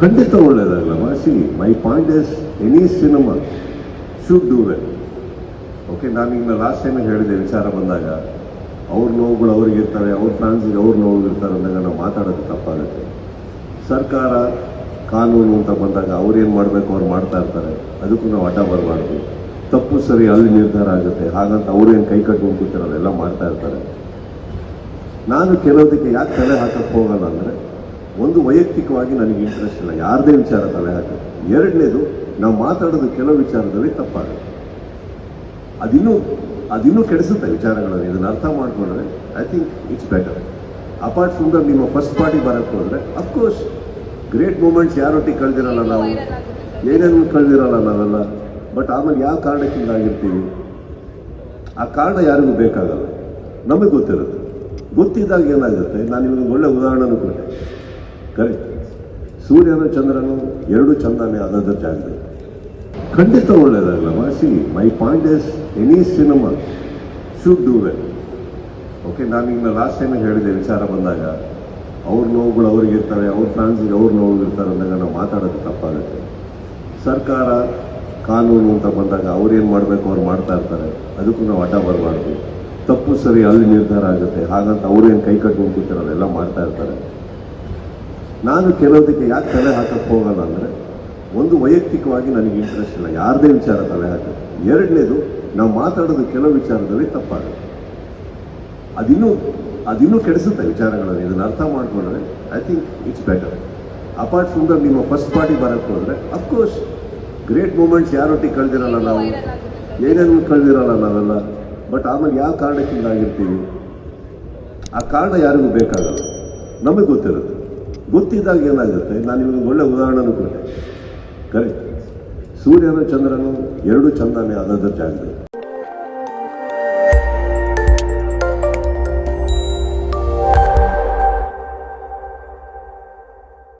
ಖಂಡಿತ ಒಳ್ಳೇದಾಗಲ್ಲ ವಾಸಿ my point is any cinema should do well okay ನಾನು ಈಗ ಲಾಸ್ಟ್ ಟೈಮ್ ಹೇಳಿದೆ ವಿಚಾರ ಬಂದಾಗ, ಅವ್ರ ನೋವುಗಳು ಅವ್ರಿಗೆ ಇರ್ತವೆ, ಅವ್ರ ಫ್ಯಾನ್ಸಿಗೆ ಅವ್ರ ನೋವು ಇರ್ತಾರೆ ಅಂದಾಗ ನಾವು ಮಾತಾಡೋದು ತಪ್ಪಾಗುತ್ತೆ. ಸರ್ಕಾರ ಕಾನೂನು ಅಂತ ಬಂದಾಗ ಅವ್ರೇನು ಮಾಡಬೇಕು, ಅವ್ರು ಮಾಡ್ತಾ ಇರ್ತಾರೆ. ಅದಕ್ಕೂ ನಾವು ಅಡ್ಡ ಬರಬಾರ್ದು. ತಪ್ಪು ಸರಿ ಅಲ್ಲಿ ನಿರ್ಧಾರ ಆಗುತ್ತೆ. ಹಾಗಂತ ಅವ್ರೇನು ಕೈ ಕಟ್ಕೊಂಡು ಎಲ್ಲ ಮಾಡ್ತಾ ಇರ್ತಾರೆ. ನಾನು ಕೆಲೋದಕ್ಕೆ ಯಾಕೆ ತಲೆ ಹಾಕಕ್ಕೆ ಹೋಗಲ್ಲ ಅಂದರೆ ಒಂದು ವೈಯಕ್ತಿಕವಾಗಿ ನನಗೆ ಇಂಟ್ರೆಸ್ಟ್ ಇಲ್ಲ. ಯಾರದೇ ವಿಚಾರ ತಲೆ ಹಾಕೋದು ಎರಡನೇದು ನಾವು ಮಾತಾಡೋದು ಕೆಲವು ವಿಚಾರದಲ್ಲಿ ತಪ್ಪಾಗುತ್ತೆ. ಅದಿನ್ನೂ ಅದಿನ್ನೂ ಕೆಡಿಸುತ್ತೆ ವಿಚಾರಗಳನ್ನು ಇದನ್ನು ಅರ್ಥ ಮಾಡಿಕೊಂಡ್ರೆ I think it's better apart from the ನಿಮ್ಮ ಫಸ್ಟ್ ಪಾರ್ಟಿ ಬರೋಕ್ಕೆ ಹೋದರೆ ಅಫ್ಕೋರ್ಸ್ ಗ್ರೇಟ್ ಮೂಮೆಂಟ್ಸ್ ಯಾರೊಟ್ಟಿಗೆ ಕಳೆದಿರಲ್ಲ ನಾವು? ಏನೇನು ಕಳೆದಿರಲ್ಲ ನಾವೆಲ್ಲ? ಬಟ್ ಆಮೇಲೆ ಯಾವ ಕಾರಣಕ್ಕಿಂತ ಆಗಿರ್ತೀವಿ ಆ ಕಾರಣ ಯಾರಿಗೂ ಬೇಕಾಗಲ್ಲ. ನಮಗೆ ಗೊತ್ತಿರುತ್ತೆ. ಗೊತ್ತಿದ್ದಾಗ ಏನಾಗುತ್ತೆ? ನಾನು ನಿಮಗೆ ಒಳ್ಳೆ ಉದಾಹರಣೆನೂ ಕೊಟ್ಟೆ. ಕರೆಕ್ಟ್ ಸೂರ್ಯನ ಚಂದ್ರನು ಎರಡು ಚಂದನೆ ಅದರ ಜಾಗದಲ್ಲಿ ಖಂಡಿತ ಒಳ್ಳೇದಾಗಲ್ಲ see my point is any cinema should do well okay ನಾನು ಈಗ ಲಾಸ್ಟ್ ಟೈಮ್ ಹೇಳಿದೆ ವಿಚಾರ ಬಂದಾಗ. ಅವ್ರ ನೋವುಗಳು ಅವ್ರಿಗೆ ಇರ್ತಾರೆ ಅವ್ರ ಫ್ಯಾನ್ಸಿಗೆ ಅವ್ರ ನೋವು ಇರ್ತಾರೆ ಅಂದಾಗ ನಾವು ಮಾತಾಡೋದು ತಪ್ಪಾಗುತ್ತೆ. ಸರ್ಕಾರ ಕಾನೂನು ಅಂತ ಬಂದಾಗ ಅವ್ರೇನು ಮಾಡಬೇಕು, ಅವ್ರು ಮಾಡ್ತಾ ಇರ್ತಾರೆ. ಅದಕ್ಕೂ ನಾವು ಅಡ್ಡ ಬರಬಾರ್ದು. ತಪ್ಪು ಸರಿ ಅಲ್ಲಿ ನಿರ್ಧಾರ ಆಗುತ್ತೆ. ಹಾಗಂತ ಅವ್ರೇನು ಕೈ ಕಟ್ಕೊಂಡು ಅದೆಲ್ಲ ಮಾಡ್ತಾ ಇರ್ತಾರೆ. ನಾನು ಕೆಲವುದಕ್ಕೆ ಯಾಕೆ ತಲೆ ಹಾಕಕ್ಕೆ ಹೋಗಲ್ಲ ಅಂದರೆ ಒಂದು ವೈಯಕ್ತಿಕವಾಗಿ ನನಗೆ ಇಂಟ್ರೆಸ್ಟ್ ಇಲ್ಲ. ಯಾರದೇ ವಿಚಾರ ತಲೆ ಹಾಕೋದು ಎರಡನೇದು, ನಾವು ಮಾತಾಡೋದು ಕೆಲವು ವಿಚಾರದಲ್ಲಿ ತಪ್ಪಾಗುತ್ತೆ. ಅದಿನ್ನೂ ಅದಿನ್ನೂ ಕೆಡಿಸುತ್ತೆ ವಿಚಾರಗಳನ್ನು ಇದನ್ನು ಅರ್ಥ ಮಾಡಿಕೊಂಡ್ರೆ I think it's better apart from the ನಿಮ್ಮ ಫಸ್ಟ್ ಪಾರ್ಟಿ ಬರೋಕ್ಕೆ ಹೋದರೆ ಅಫ್ಕೋರ್ಸ್ ಗ್ರೇಟ್ ಮೂಮೆಂಟ್ಸ್ ಯಾರೊಟ್ಟಿಗೆ ಕಳೆದಿರಲ್ಲ ನಾವು? ಏನೇನು ಕಳೆದಿರಲ್ಲ ನಾವೆಲ್ಲ? ಬಟ್ ಆಮೇಲೆ ಯಾವ ಕಾರಣಕ್ಕಿಂದಾಗಿರ್ತೀವಿ ಆ ಕಾರಣ ಯಾರಿಗೂ ಬೇಕಾಗಲ್ಲ. ನಮಗೆ ಗೊತ್ತಿರುತ್ತೆ. ಗೊತ್ತಿದ್ದಾಗ ಏನಾಗುತ್ತೆ? ನಾನು ನಿಮಗೆ ಒಳ್ಳೆ ಉದಾಹರಣೆನೂ ಕೊಟ್ಟೆ ಕರೆಕ್ಟ್ ಸೂರ್ಯನು ಚಂದ್ರನು ಎರಡೂ ಚಂದನೇ ಅದರ ಜಾಗದಲ್ಲಿ